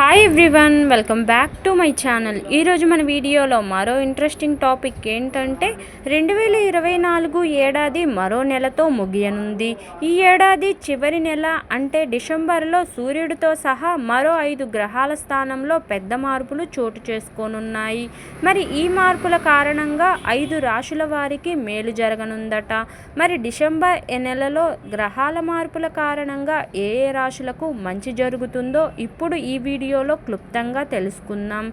Hi everyone welcome back to my channel ఈరోజు మన వీడియోలో మరో ఇంట్రెస్టింగ్ టాపిక్ ఏంటంటే రెండు వేల ఇరవై నాలుగు ఏడాది మరో నెలతో ముగియనుంది. ఈ ఏడాది చివరి నెల అంటే డిసెంబర్లో సూర్యుడితో సహా మరో ఐదు గ్రహాల స్థానంలో పెద్ద మార్పులు చోటు చేసుకోనున్నాయి. మరి ఈ మార్పుల కారణంగా ఐదు రాశుల వారికి మేలు జరగనుందట. మరి డిసెంబర్ నెలలో గ్రహాల మార్పుల కారణంగా ఏ ఏ రాశులకు మంచి జరుగుతుందో ఇప్పుడు ఈ వీడియో వీడియోలో క్లుప్తంగా తెలుసుకుందాం.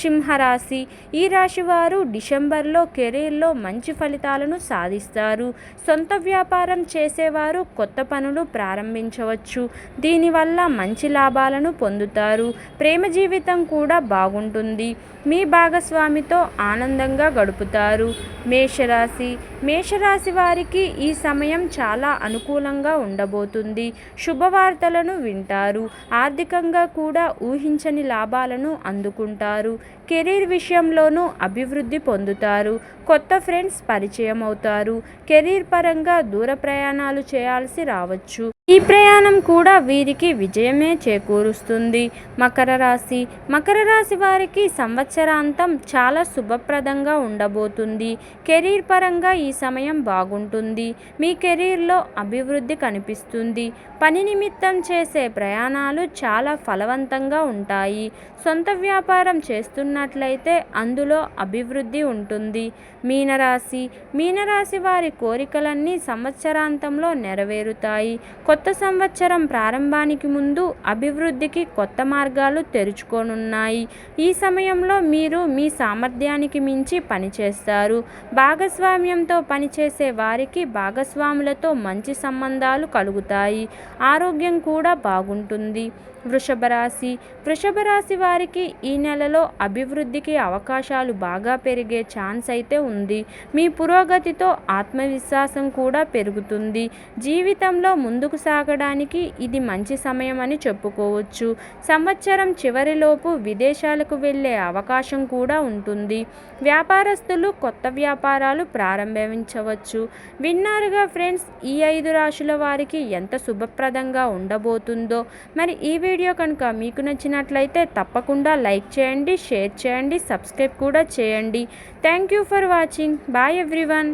సింహరాశి ఈ రాశి వారు డిసెంబర్లో కెరీర్లో మంచి ఫలితాలను సాధిస్తారు. సొంత వ్యాపారం చేసేవారు కొత్త పనులు ప్రారంభించవచ్చు. దీనివల్ల మంచి లాభాలను పొందుతారు. ప్రేమ జీవితం కూడా బాగుంటుంది. మీ భాగస్వామితో ఆనందంగా గడుపుతారు. మేషరాశి మేషరాశి వారికి ఈ సమయం చాలా అనుకూలంగా ఉండబోతుంది. శుభవార్తలను వింటారు. ఆర్థికంగా కూడా ఊహించని లాభాలను అందుకుంటారు. కెరీర్ విషయంలోనూ అభివృద్ధి పొందుతారు. కొత్త ఫ్రెండ్స్ పరిచయం అవుతారు కెరీర్ పరంగా దూర ప్రయాణాలు చేయాల్సి రావచ్చు. ఈ ప్రయాణం కూడా వీరికి విజయమే చేకూరుస్తుంది. మకర రాశి. మకర రాశి వారికి సంవత్సరాంతం చాలా శుభప్రదంగా ఉండబోతుంది. కెరీర్ పరంగా ఈ సమయం బాగుంటుంది. మీ కెరీర్లో అభివృద్ధి కనిపిస్తుంది. పని నిమిత్తం చేసే ప్రయాణాలు చాలా ఫలవంతంగా ఉంటాయి. సొంత వ్యాపారం చేస్తున్నట్లయితే అందులో అభివృద్ధి ఉంటుంది. మీనరాశి. మీనరాశి వారి కోరికలన్నీ సంవత్సరాంతంలో నెరవేరుతాయి. కొత్త సంవత్సరం ప్రారంభానికి ముందు అభివృద్ధికి కొత్త మార్గాలు తెరుచుకోనున్నాయి. ఈ సమయంలో మీరు మీ సామర్థ్యానికి మించి పనిచేస్తారు. భాగస్వామ్యంతో పనిచేసే వారికి భాగస్వాములతో మంచి సంబంధాలు కలుగుతాయి. ఆరోగ్యం కూడా బాగుంటుంది. వృషభ రాశి. వృషభ రాశి వారికి ఈ నెలలో అభివృద్ధికి అవకాశాలు బాగా పెరిగే ఛాన్స్ అయితే ఉంది. మీ పురోగతితో ఆత్మవిశ్వాసం కూడా పెరుగుతుంది. జీవితంలో ముందుకు సాగడానికి ఇది మంచి సమయం అని చెప్పుకోవచ్చు. సంవత్సరం చివరిలోపు విదేశాలకు వెళ్ళే అవకాశం కూడా ఉంటుంది. వ్యాపారస్తులు కొత్త వ్యాపారాలు ప్రారంభించవచ్చు. విన్నారుగా ఫ్రెండ్స్ ఈ ఐదు రాశుల వారికి ఎంత శుభప్రదంగా ఉండబోతుందో. మరి ఈ వీడియో కనుక మీకు నచ్చినట్లయితే తప్పకుండా లైక్ చేయండి షేర్ చేయండి సబ్స్క్రైబ్ కూడా చేయండి. Thank you for watching. Bye everyone.